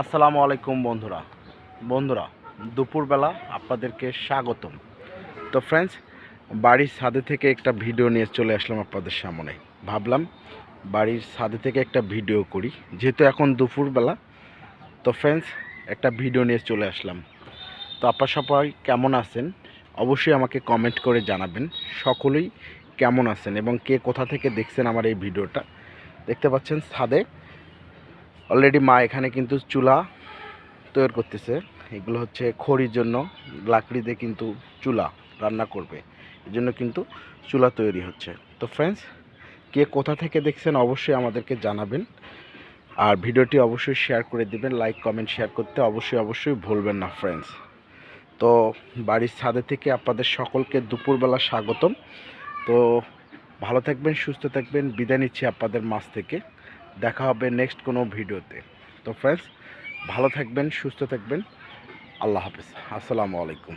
আসসালামু আলাইকুম বন্ধুরা। বন্ধুরা, দুপুরবেলা আপনাদেরকে স্বাগতম। তো ফ্রেন্ডস বাড়ির ছাদে থেকে একটা ভিডিও নিয়ে চলে আসলাম আপনাদের সামনে। ভাবলাম বাড়ির ছাদে থেকে একটা ভিডিও করি। যেহেতু এখন দুপুরবেলা, তো ফ্রেন্ডস একটা ভিডিও নিয়ে চলে আসলাম। তো আপনার সবাই কেমন আছেন? অবশ্যই আমাকে কমেন্ট করে জানাবেন। সকলেই কেমন আছেন এবং কে কোথা থেকে দেখছেন আমার এই ভিডিওটা দেখতে পাচ্ছেন ছাদে অলরেডি মা এখানে কিন্তু চুলা তৈরি করতেছে। এগুলো হচ্ছে খড়ির জন্য, লাকড়ি দিয়ে কিন্তু চুলা রান্না করবে। এই জন্য কিন্তু চুলা তৈরি হচ্ছে। তো ফ্রেন্ডস কে কোথা থেকে দেখছেন অবশ্যই আমাদেরকে জানাবেন। আর ভিডিওটি অবশ্যই শেয়ার করে দিবেন লাইক কমেন্ট শেয়ার করতে অবশ্যই অবশ্যই ভুলবেন না ফ্রেন্ডস তো বাড়ির ছাদে থেকে আপনাদের সকলকে দুপুরবেলা স্বাগতম। তো ভালো থাকবেন, সুস্থ থাকবেন। বিদায় নিচ্ছি আপনাদের মাছ থেকে। দেখা হবে নেক্সট কোনো ভিডিওতে। তো ফ্রেন্ডস ভালো থাকবেন, সুস্থ থাকবেন। আল্লাহ হাফিজ। আসসালামু আলাইকুম।